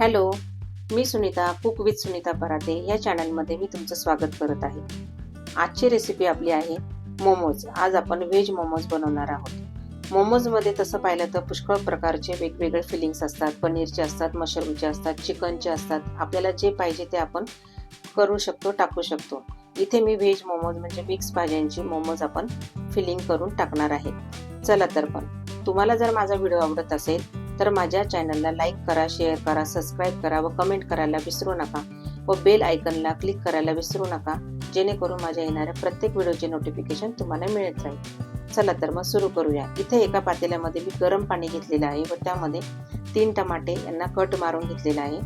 Hello मी Sunita cook with Sunita Parate या चॅनलमध्ये मी तुमचं स्वागत करत आहे. आजची रेसिपी आपली आहे मोमोज. आज आपण व्हेज मोमोज बनवणार आहोत. मोमोजमध्ये तसं पाहिलं तर पुष्कळ प्रकारचे वेगवेगळे फिलिंग्स असतात. पनीरचे असतात मशरूमचे असतात चिकनचे असतात. आपल्याला जे पाहिजे ते आपण करू शकतो टाकू शकतो. इथे मी व्हेज मोमोज म्हणजे मिक्स भाज्यांची मोमोज आपण फिलिंग करून टाकणार आहे. चला तर पण तुम्हाला जर माझा व्हिडिओ आवडत असेल तर माझ्या चॅनलला लाईक करा शेअर करा सबस्क्राईब करा व कमेंट करायला विसरू नका. व बेल आयकनला क्लिक करायला विसरू नका जेणेकरून माझ्या येणाऱ्या प्रत्येक व्हिडिओचे नोटिफिकेशन तुम्हाला मिळत राहील. चला तर मग सुरू करूया. इथे एका पातेल्यामध्ये मी गरम पाणी घेतलेलं आहे व त्यामध्ये तीन टमाटे यांना कट मारून घेतलेला आहे.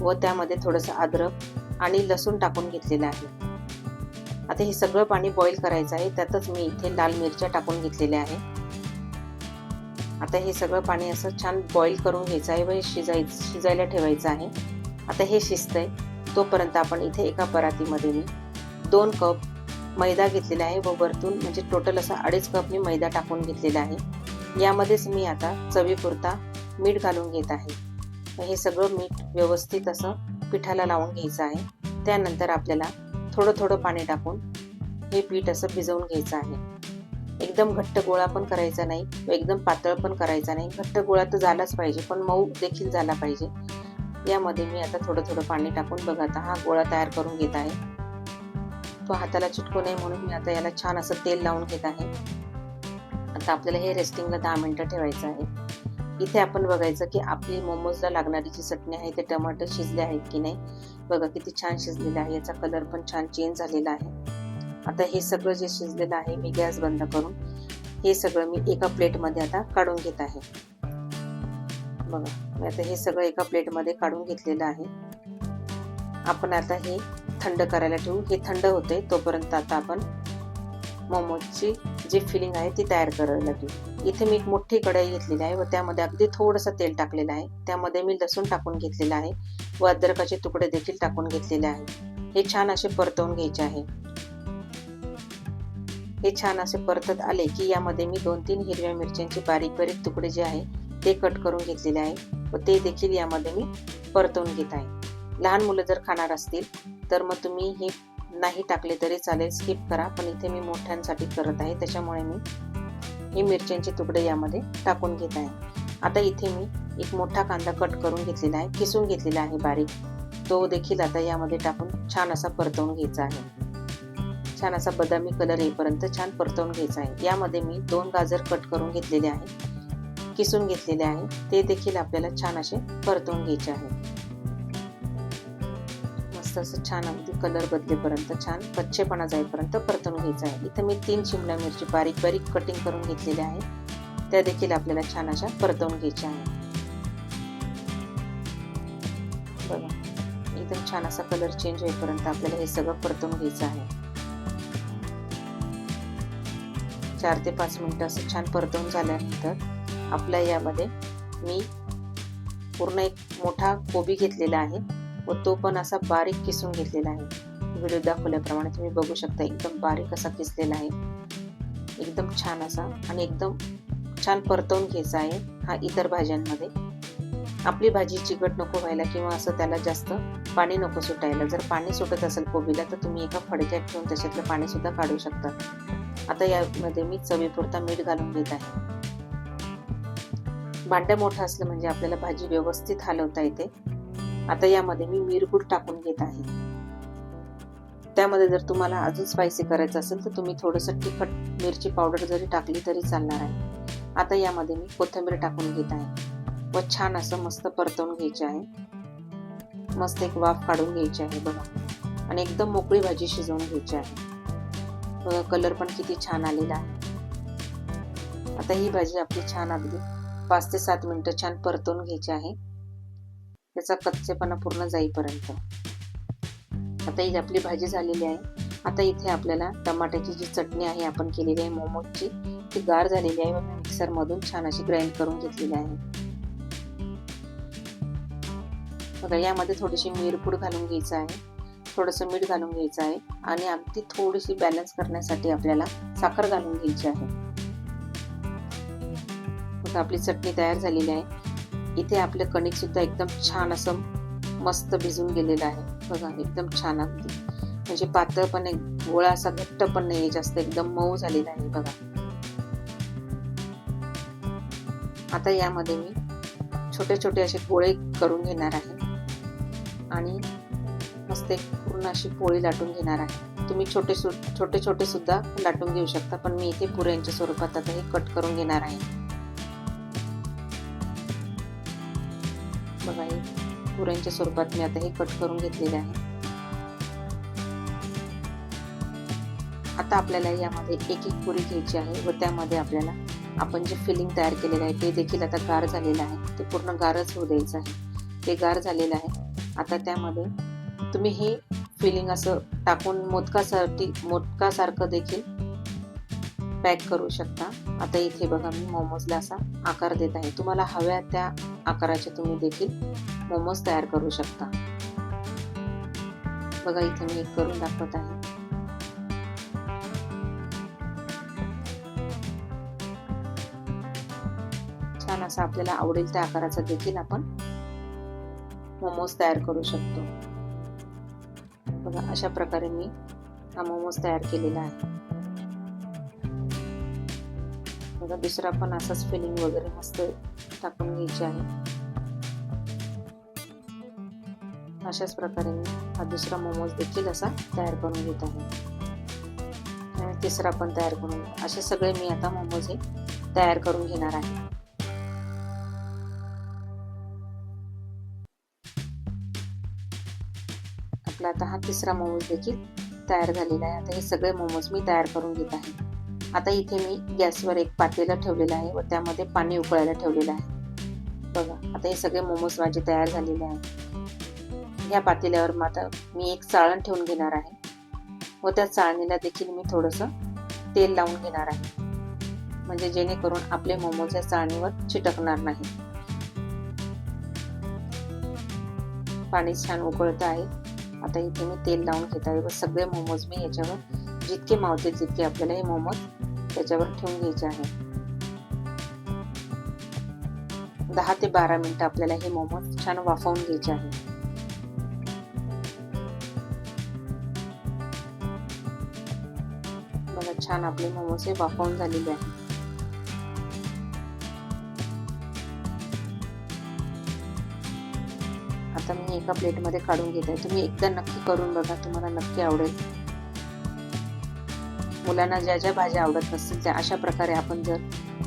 व त्यामध्ये थोडंसं अद्रक आणि लसूण टाकून घेतलेलं आहे. आता हे सगळं पाणी बॉईल करायचं आहे. त्यातच मी इथे लाल मिरच्या टाकून घेतलेल्या आहे आता हे सगळं पाणी असं छान बॉईल करून घ्यायचं आहे व हे शिजाय शिजायला ठेवायचं आहे. आता हे शिजतंय. तोपर्यंत आपण इथे एका परातीमध्ये मी दोन कप मैदा घेतलेला आहे व वरतून म्हणजे टोटल असा अडीच कप मी मैदा टाकून घेतलेला आहे. यामध्येच मी आता चवीपुरता मीठ घालून घेत आहे. हे सगळं मीठ व्यवस्थित असं पिठाला लावून घ्यायचं आहे. त्यानंतर आपल्याला थोडं थोडं पाणी टाकून हे पीठ असं भिजवून घ्यायचं आहे. एकदम घट्ट गोळा पण करायचा नाही एकदम पातळ पण करायचा नाही. घट्ट गोळा तर झालाच पाहिजे पण मऊ देखील झाला पाहिजे. यामध्ये मी आता थोडं थोडं पाणी टाकून बघा आता हा गोळा तयार करून घेत आहे. तो हाताला चिटकू नये म्हणून मी आता याला छान असं तेल लावून घेत आहे. आता आपल्याला हे रेस्टिंगला दहा मिनटं ठेवायचं आहे. इथे आपण बघायचं की आपली मोमोजला लागणारी जी चटणी आहे ते टमाटर शिजले आहेत की नाही? बघा किती छान शिजलेलं आहे. याचा कलर पण छान चेंज झालेला आहे. आता हे सगळं जे शिजलेलं आहे मी गॅस बंद करून हे सगळं मी एका प्लेटमध्ये आता काढून घेत आहे. बघा मी आता हे सगळं एका प्लेटमध्ये काढून घेतलेलं आहे. आपण आता हे थंड करायला ठेवू. हे थंड होते तोपर्यंत आता आपण मोमोजची जी फिलिंग आहे ती तयार करायला घेऊ इथे मी एक मोठी कढाई घेतलेली आहे व त्यामध्ये अगदी थोडंसं तेल टाकलेलं आहे. त्यामध्ये मी लसूण टाकून घेतलेलं आहे व अद्रकाचे तुकडे देखील टाकून घेतलेले आहे. हे छान असे परतवून घ्यायचे आहे. हे छान असे परतत आले की यामध्ये मी दोन तीन हिरव्या मिरच्यांचे बारीक बारीक तुकडे जे आहे ते कट करून घेतलेले आहे व ते देखील यामध्ये मी परतवून घेत आहे. लहान मुलं जर खाणार असतील तर मग तुम्ही हे नाही टाकले तरी चालेल स्किप करा. पण इथे मी मोठ्यांसाठी करत आहे त्याच्यामुळे मी हे मिरच्यांचे तुकडे यामध्ये टाकून घेत आहे. आता इथे मी एक मोठा कांदा कट करून घेतलेला आहे किसून घेतलेला आहे बारीक. तो देखील आता यामध्ये टाकून छान असा परतवून घ्यायचा आहे. छान असा बदामी कलर येईपर्यंत छान परतवून घ्यायचा आहे. यामध्ये मी दोन गाजर कट करून घेतलेले आहे. किसून घेतलेले आहे. ते देखील आपल्याला छान असे परतवून घ्यायचे आहे. मस्त असं छान अगदी कलर बदलेपर्यंत छान कच्चेपणा जाईपर्यंत परतवून घ्यायचं आहे. इथं मी तीन शिमला मिरची बारीक बारीक कटिंग करून घेतलेल्या आहे. त्या देखील आपल्याला छान अशा परतवून घ्यायच्या आहे. बघा एकदम छान असा कलर चेंज होईपर्यंत आपल्याला हे सगळं परतवून घ्यायचं आहे. चार ते पाच मिनटं असं छान परतवून झाल्यानंतर आपल्या यामध्ये मी पूर्ण एक मोठा कोबी घेतलेला आहे व तो पण असा बारीक किसून घेतलेला आहे. व्हिडिओ दाखवल्याप्रमाणे तुम्ही बघू शकता एकदम बारीक असा किसलेला आहे. एकदम छान असा आणि एकदम छान परतवून घ्यायचा आहे हा इतर भाज्यांमध्ये. आपली भाजी चिकट नको व्हायला किंवा असं त्याला जास्त पाणी नको सुटायला. जर पाणी सुटत असेल कोबीला तर तुम्ही एका फडक्यात ठेवून त्याच्यातलं पाणी सुद्धा काढू शकता. आता यामध्ये मी चवीपुरता मीठ घालून घेत आहे. भांडं मोठं असलं म्हणजे आपल्याला भाजी व्यवस्थित हलवता येते. आता यामध्ये मी मिरपूड टाकून घेत आहे. त्यामध्ये जर तुम्हाला अजून स्पायसी करायचं असेल तर तुम्ही थोडंसं तिखट मिरची पावडर जरी टाकली तरी चालणार आहे. आता यामध्ये मी कोथिंबीर टाकून घेत आहे. व छान असं मस्त परतवून घ्यायचे आहे. मस्त एक वाफ काढून घ्यायची आहे बघा. आणि एकदम मोकळी भाजी शिजवून घ्यायची आहे. बघा कलर पण किती छान आलेला आहे. आता ही भाजी आपली छान अगदी पाच ते सात मिनटं छान परतवून घ्यायची आहे. त्याचा कच्चेपणा पूर्ण जाईपर्यंत. आता ही आपली भाजी झालेली आहे. आता इथे आपल्याला टमाट्याची जी चटणी आहे आपण केलेली आहे मोमोजची ती गार झालेली आहे. मी मिक्सरमधून छान अशी ग्राइंड करून घेतलेली आहे. बघा यामध्ये थोडीशी मिरपूड घालून घ्यायचं आहे. थोडंसं मीठ घालून घ्यायचं आहे आणि अगदी थोडीशी बॅलन्स करण्यासाठी आपल्याला साखर घालून घ्यायची आहे. मग आपली चटणी तयार झालेली आहे. इथे आपलं कणिक सुद्धा एकदम छान असं मस्त भिजून गेलेलं आहे. बघा एकदम छान अगदी. म्हणजे पातळ पण आहे गोळा असा घट्ट पण नाही जास्त एकदम मऊ झालेला आहे बघा. आता यामध्ये मी छोटे छोटे असे गोळे करून घेणार आहे. आणि ते एक पूर्ण अशी पोळी लाटून घेणार आहे. तुम्ही छोटे सु छोटे छोटे सुद्धा लाटून घेऊ शकता पण मी इथे पुऱ्यांच्या स्वरूपात आता हे कट करून घेणार आहे. बघा हे पुऱ्यांच्या स्वरूपात मी आता हे कट करून घेतलेले आहे. आता आपल्याला यामध्ये एक एक पुरी घ्यायची आहे व त्यामध्ये आपल्याला आपण जे फिलिंग तयार केलेलं आहे ते देखील आता गार झालेलं आहे. ते पूर्ण गारच होऊ द्यायचं आहे. ते गार झालेलं आहे. आता त्यामध्ये तुम्ही हे फिलिंग असं टाकून मोदकासाठी मोदकासारखं देखील पॅक करू शकता. आता इथे बघा मी मोमोजला असा आकार देत आहे. तुम्हाला हव्या त्या आकाराचे तुम्ही देखील मोमोज तयार करू शकता. बघा इथे मी एक करून दाखवत आहे. छान असा आपल्याला आवडेल त्या आकाराचा देखील आपण मोमोज तयार करू शकतो. बघा अशा प्रकारे मी हा मोमोज तयार केलेला आहे. बघा दुसरा पण असाच फिलिंग वगैरे मस्त टाकून घ्यायची आहे. अशाच प्रकारे मी हा दुसरा मोमोज देखील असा तयार करून घेत आहे. तिसरा पण तयार करून असे सगळे मी आता मोमोज हे तयार करून घेणार आहे. आता हा तिसरा मोमोज देखील तयार झालेला आहे. आता हे सगळे मोमोज मी तयार करून घेत आहे. आता इथे मी गॅसवर एक पातेलं ठेवलेलं आहे व त्यामध्ये पाणी उकळायला ठेवलेलं आहे. बघा आता हे सगळे मोमोज माझे तयार झालेले आहेत. ह्या पातेल्यावर मग आता मी एक चाळण ठेवून घेणार आहे. व त्या चाळणीला देखील मी थोडंसं तेल लावून घेणार आहे. म्हणजे जेणेकरून आपले मोमोज या चाळणीवर चिटकणार नाही पाणी छान उकळतं आहे. आता इथे मी तेल लावून घेत आहे. व सगळे मोमोज मी याच्यावर जितके मावतील तितके आपल्याला हे मोमोज त्याच्यावर ठेवून घ्यायचे आहे. दहा ते बारा मिनिटं आपल्याला हे मोमोज छान वाफवून घ्यायचे आहे. बघा छान आपले मोमोज हे वाफवून झालेले आहे. आता मी एका प्लेटमध्ये काढून घेत आहे. तुम्ही एकदा नक्की करून बघा तुम्हाला नक्की आवडेल. मुलांना ज्या ज्या भाज्या आवडत नसतील त्या अशा प्रकारे आपण जर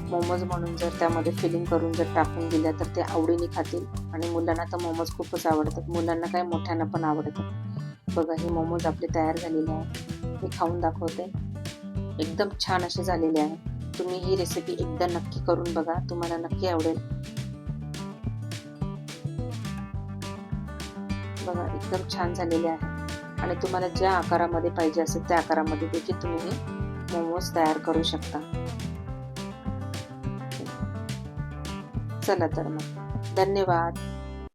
मोमोज म्हणून जर त्यामध्ये फिलिंग करून जर टाकून दिल्या तर ते आवडीने खातील. आणि मुलांना तर मोमोज खूपच आवडतात. मुलांना काय मोठ्यांना पण आवडतात बघा हे मोमोज आपले तयार झालेले आहे. मी खाऊन दाखवते. एकदम छान असे झालेले आहे. तुम्ही ही रेसिपी एकदा नक्की करून बघा. तुम्हाला नक्की आवडेल. बघा एकदम छान झालेले आहे. आणि तुम्हाला ज्या आकारामध्ये पाहिजे असेल त्या आकारामध्ये देखील तुम्ही हे मोमोज तयार करू शकता. चला तर मग. धन्यवाद.